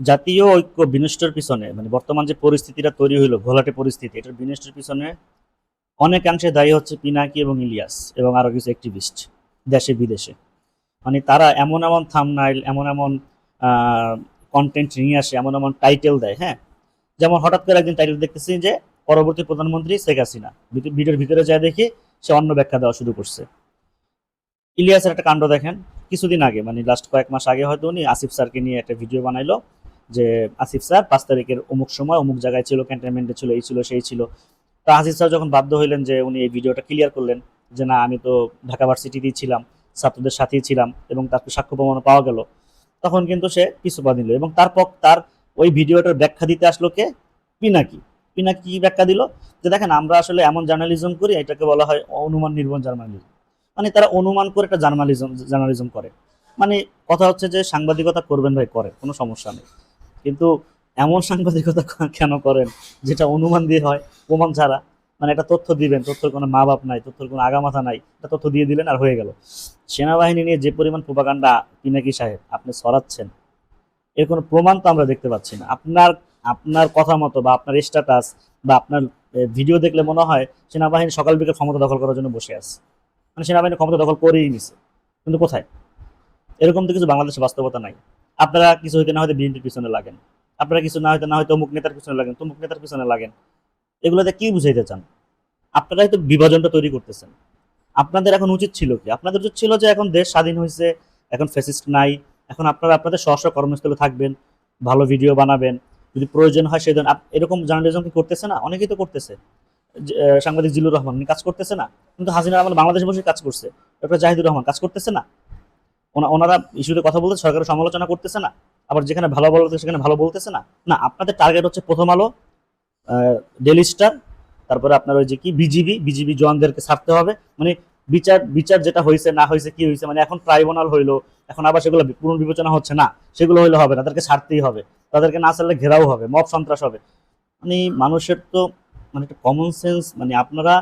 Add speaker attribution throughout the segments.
Speaker 1: জাতীয় ঐক্য বিনষ্টের পিছনে মানে বর্তমান যে পরিস্থিতিটা তৈরি হইল, ঘোলাটে পরিস্থিতি, এটার বিনষ্টের পিছনে অনেকাংশে দায়ী হচ্ছে পিনাকি এবং ইলিয়াস এবং আরও কিছু অ্যাক্টিভিস্ট দেশে, বিদেশে। মানে তারা এমন এমন থামনাইল এমন এমন কন্টেন্ট নিয়ে আসে, এমন এমন টাইটেল দেয় হ্যাঁ? যেমন হঠাৎ করে একদিন টাইটেল দেখতেছি যে, পরবর্তী প্রধানমন্ত্রী শেখ হাসিনা। ভিডিওর ভিতরে যায় দেখি, সে অন্য ব্যাখ্যা দেওয়া শুরু করছে। ইলিয়াসের একটা কাণ্ড দেখেন, কিছুদিন আগে মানে লাস্ট কয়েক মাস আগে হয়তো উনি আসিফ স্যারকে নিয়ে একটা ভিডিও বানাইলো। যে আসিফ স্যার, পাঁচ তারিখের অমুক সময় অমুক জায়গায় ছিল ক্যান্টনমেন্টে ছিল, এই ছিল, সেই ছিল। তো আসিফ স্যার যখন বাধ্য হইলেন যে উনি এই ভিডিওটা ক্লিয়ার করলেন যে না, আমি তো ঢাকা ভার্সিটিতেই ছিলাম, ছাত্রদের সাথেই ছিলাম এবং তার সাক্ষ্য প্রমাণ পাওয়া গেল, তখন কিন্তু সে পিছু পা দিল এবং তার তারপর তার ওই ভিডিওটার ব্যাখ্যা দিতে আসলো কে? পিনাকি। পিনাকি কি ব্যাখ্যা দিল? যে দেখেন, আমরা আসলে এমন জার্নালিজম করি, এটাকে বলা হয় অনুমান নির্ভর জার্নালিজম। মানে তারা অনুমান করে একটা জার্নালিজম জার্নালিজম করে। মানে কথা হচ্ছে যে সাংবাদিকতা করবেন ভাই, করে, কোনো সমস্যা নেই। কিন্তু এমন সাংবাদিকতা কেন করেন যেটা অনুমান দিয়ে হয়? প্রমাণ ছাড়া। মানে একটা তথ্য দিবেন, তথ্যের কোনো মা বাপ নাই, তথ্যের কোনো আগামাথা নাই, একটা তথ্য দিয়ে দিলেন আর হয়ে গেল। সেনাবাহিনী নিয়ে যে পরিমাণ প্রোপাগান্ডা পিনাকি সাহেব, আপনি সরাচ্ছেন, এর কোনো প্রমাণ তো আমরা দেখতে পাচ্ছি না। আপনার আপনার কথা মতো বা আপনার স্ট্যাটাস বা আপনার ভিডিও দেখলে মনে হয় সেনাবাহিনী সকাল বিকেল ক্ষমতা দখল করার জন্য বসে আছে। মানে সেনাবাহিনী ক্ষমতা দখল করেই নিছে। কিন্তু কোথায়? এরকম তো কিছু বাংলাদেশে বাস্তবতা নাই। আপনারা কিছু হইতে না হয়তো বিএনপির পিছনে লাগেন। আপনারা কিছু না হয়তো না হয়তো অমুক নেতার পিছনে লাগেন, তমুক নেতার পিছনে লাগেন। এগুলোতে কি বুঝাইতে চান? আপনারাই তো বিভাজনটা তৈরি করতেছেন। আপনাদের এখন উচিত ছিল কি? আপনাদের উচিত ছিল যে এখন দেশ স্বাধীন হয়েছে এখন ফ্যাসিস্ট নাই, এখন আপনারা আপনাদের সহস্র কর্মস্থলে থাকবেন, ভালো ভিডিও বানাবেন, যদি প্রয়োজন হয় সেই এরকম জার্নালিজম কি করতেছে না? অনেকেই তো করতেছে। সাংবাদিক জিলুর রহমান কাজ করতেছে না। কিন্তু হাসিনা রহমান বাংলাদেশ বসে কাজ করছে। ডক্টর জাহিদুর রহমান কাজ করতেছে না? ওনারা ইস্যুতে কথা বলতে সরকারের সমালোচনা করতেছে না, আবার যেখানে ভালো বলতে সেখানে ভালো বলতেছে না। না, আপনাদের টার্গেট হচ্ছে প্রথম আলো ডেলি স্টার তারপরে আপনার ওই যে কি, বিজিবি বিজিবি জওয়ানদেরকে ছাড়তে হবে। মানে বিচার বিচার যেটা হয়েছে, না হয়েছে, কি হয়েছে মানে এখন ট্রাইব্যুনাল হইল, এখন আবার সেগুলো পুনর্বিবেচনা হচ্ছে না, সেগুলো হইলে হবে তাদেরকে ছাড়তেই হবে। তাদেরকে না ছাড়লে ঘেরাও হবে, মব সন্ত্রাস হবে। মানে মানুষের তো মানে একটা কমন সেন্স মানে আপনারা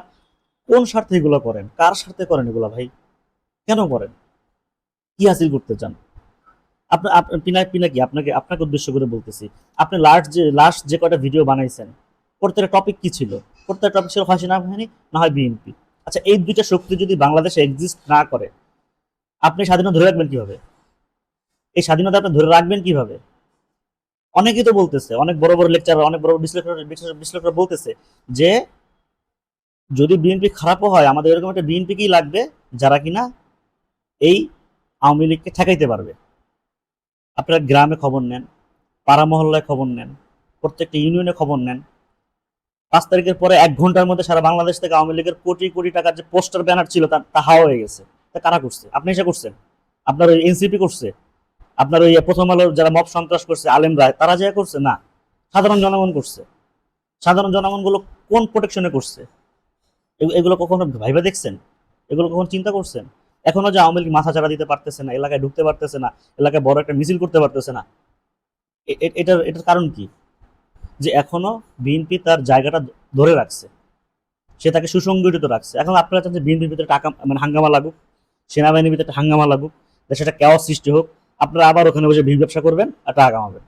Speaker 1: কোন স্বার্থে এগুলো করেন? কার স্বার্থে করেন এগুলো ভাই? কেন করেন? কি হাসিল করতে চান? আপনার পিনাক পিনাকি আপনাকে আপনাকে উদ্দেশ্য করে বলতেছি। আপনি লাস্ট যে লাস্ট যে কয়টা ভিডিও বানাইছেন, প্রত্যেকটা টপিক কি ছিল? প্রত্যেকটা টপিক ছিল হাসিনা বাহিনী না হয় বিএনপি আচ্ছা এই দুইটা শক্তি যদি বাংলাদেশে এক্সিস্ট না করে, আপনি স্বাধীনতা ধরে রাখবেন কীভাবে? এই স্বাধীনতা আপনি ধরে রাখবেন কীভাবে? অনেকেই তো বলতেছে, অনেক বড় বড় লেকচার অনেক বড় বিশ্লেষক, বিশ্লেষক- বিশ্লেষকরা বলতেছে যে, যদি বিএনপি খারাপও হয়, আমাদের এরকম একটা বিএনপি কি লাগবে? যারা কিনা এই আওয়ামী লীগকে ঠেকাইতে পারবে। আপনারা গ্রামে খবর নেন, পাড়া মহল্লায় খবর নেন, প্রত্যেকটা ইউনিয়নে খবর নেন। পাঁচ তারিখের পরে এক ঘণ্টার মধ্যে সারা বাংলাদেশ থেকে আওয়ামী লীগের কোটি কোটি টাকার যে পোস্টার ব্যানার ছিল, তা হাওয়া হয়ে গেছে। তা কারা করছে? আপনি এসে করছেন? আপনার ওই এনসিপি করছে? আপনার ওই প্রথম আলোর যারা মব সন্ত্রাস করছে, আলেম রায়, তারা যা করছে? না। সাধারণ জনগণ করছে। সাধারণ জনগণগুলো কোন প্রোটেকশনে করছে? এগু- এগুলো কখনো ভাইবা দেখছেন? এগুলো কখনো চিন্তা করছেন? এখনও যে আওয়ামী লীগ মাথা চাড়া দিতে পারতেছে না, এলাকায় ঢুকতে পারতেছে না, এলাকায় বড় একটা মিছিল করতে পারতেছে না এটার এটার কারণ কি? যে এখনও বিএনপি তার জায়গাটা ধরে রাখছে, সে তাকে সুসংগঠিত রাখছে। এখন আপনারা চান যে বিএনপির ভিতরে টাকা মানে হাঙ্গামা লাগুক, সেনাবাহিনীর ভিতরে হাঙ্গামা লাগুক একটা কেওয়াস সৃষ্টি হোক, আপনারা আবার ওখানে বসে ভিড় ব্যবসা করবেন আর টাকা কামাবেন।